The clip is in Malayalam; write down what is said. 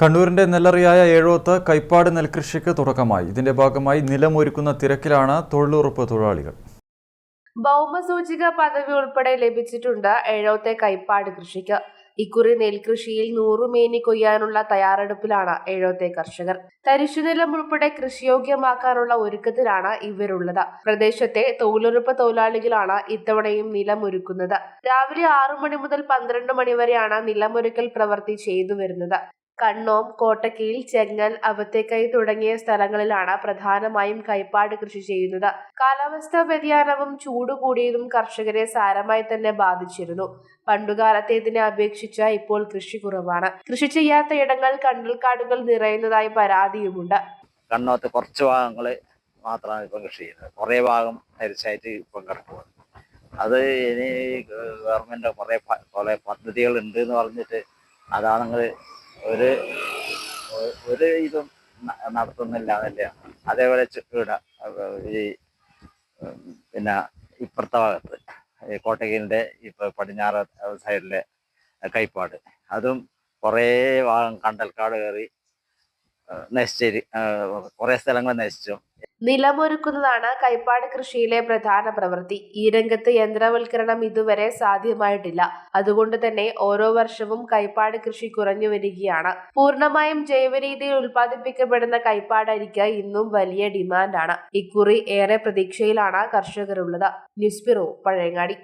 കണ്ണൂരിന്റെ നെല്ലറിയായ ഏഴോത്ത് കൈപ്പാട് നെൽകൃഷിക്ക് തുടക്കമായി. ഇതിന്റെ ഭാഗമായി നിലമൊരുക്കുന്ന തിരക്കിലാണ് തൊഴിലുറപ്പ് തൊഴിലാളികൾ. ഭൗമസൂചിക പദവി ഉൾപ്പെടെ ലഭിച്ചിട്ടുണ്ട് ഏഴോത്തെ കൈപ്പാട് കൃഷിക്ക്. ഇക്കുറി നെൽകൃഷിയിൽ നൂറുമേനി കൊയ്യാനുള്ള തയ്യാറെടുപ്പിലാണ് ഏഴോത്തെ കർഷകർ. തരിശുനിലം ഉൾപ്പെടെ കൃഷിയോഗ്യമാക്കാനുള്ള ഒരുക്കത്തിലാണ് ഇവരുള്ളത്. പ്രദേശത്തെ തൊഴിലുറപ്പ് തൊഴിലാളികളാണ് ഇത്തവണയും നിലമൊരുക്കുന്നത്. രാവിലെ ആറു മണി മുതൽ പന്ത്രണ്ട് മണി വരെയാണ് നിലമൊരുക്കൽ പ്രവൃത്തി ചെയ്തു വരുന്നത്. കണ്ണോം കോട്ടക്കീൽ ചെങ്ങൽ അവത്തേക്കൈ തുടങ്ങിയ സ്ഥലങ്ങളിലാണ് പ്രധാനമായും കൈപ്പാട് കൃഷി ചെയ്യുന്നത്. കാലാവസ്ഥാ വ്യതിയാനവും ചൂട് കൂടിയതും കർഷകരെ സാരമായി തന്നെ ബാധിച്ചിരുന്നു. പണ്ടുകാലത്തേതിനെ അപേക്ഷിച്ച ഇപ്പോൾ കൃഷി കുറവാണ്. കൃഷി ചെയ്യാത്ത ഇടങ്ങൾ കണ്ടൽക്കാടുകൾ നിറയുന്നതായി പരാതിയുമുണ്ട്. കണ്ണോത്ത് കുറച്ച് ഭാഗങ്ങൾ മാത്രമാണ് ഇപ്പം കൃഷി ചെയ്യുന്നത്. കുറേ ഭാഗം തരിച്ചായിട്ട് ഇപ്പം കിടക്കുന്നത് അത് ഇനി ഗവൺമെന്റ് കുറേ കുറേ പദ്ധതികൾ ഉണ്ട് എന്ന് പറഞ്ഞിട്ട് അതാണെങ്കിൽ ഒരു ഒരു ഇതും നടത്തുന്നില്ല അതല്ലേ? അതേപോലെ ചുറ്റൂട ഈ പിന്നെ ഇപ്പുറത്തെ ഭാഗത്ത് ഈ കോട്ടകീലിന്റെ ഇപ്പൊ പടിഞ്ഞാറ് സൈഡിലെ കൈപ്പാട്. അതും കുറേ ഭാഗം കണ്ടൽക്കാട് കയറി നശിച്ചേരി കുറേ സ്ഥലങ്ങൾ നശിച്ചു. നിലമൊരുക്കുന്നതാണ് കൈപ്പാട് കൃഷിയിലെ പ്രധാന പ്രവൃത്തി. ഈ രംഗത്ത് യന്ത്രവൽക്കരണം ഇതുവരെ സാധ്യമായിട്ടില്ല. അതുകൊണ്ട് തന്നെ ഓരോ വർഷവും കൈപ്പാട് കൃഷി കുറഞ്ഞു വരികയാണ്. പൂർണമായും ജൈവരീതിയിൽ ഉൽപ്പാദിപ്പിക്കപ്പെടുന്ന കൈപ്പാട് അരിക്ക് ഇന്നും വലിയ ഡിമാൻഡാണ്. ഇക്കുറി ഏറെ പ്രതീക്ഷയിലാണ് കർഷകരുള്ളത്. News bureau Pazhayangadi.